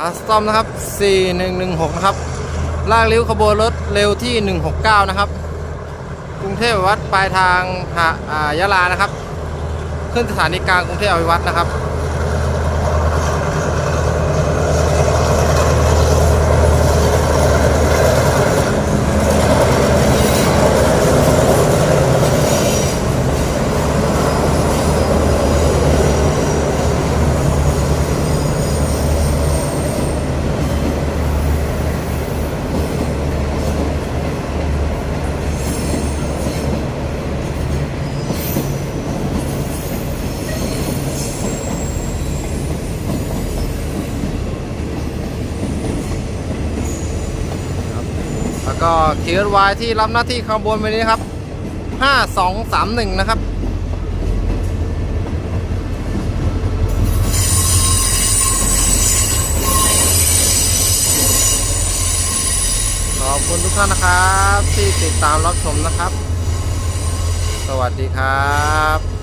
อาสตอมนะครับ 4116 นะครับ ลากเลี้ยวขบวนรถเร็วที่ 169 นะครับ กรุงเทพวัดปลายทางหายะลานะครับ ขึ้นสถานีกลางกรุงเทพอภิวัดนะครับ แล้วก็เคียร์วายที่รับหน้าที่ขบวนไปนี้ครับ 5231 นะครับขอบคุณทุกท่านนะครับ ที่ติดตามรับชมนะครับ สวัสดีครับ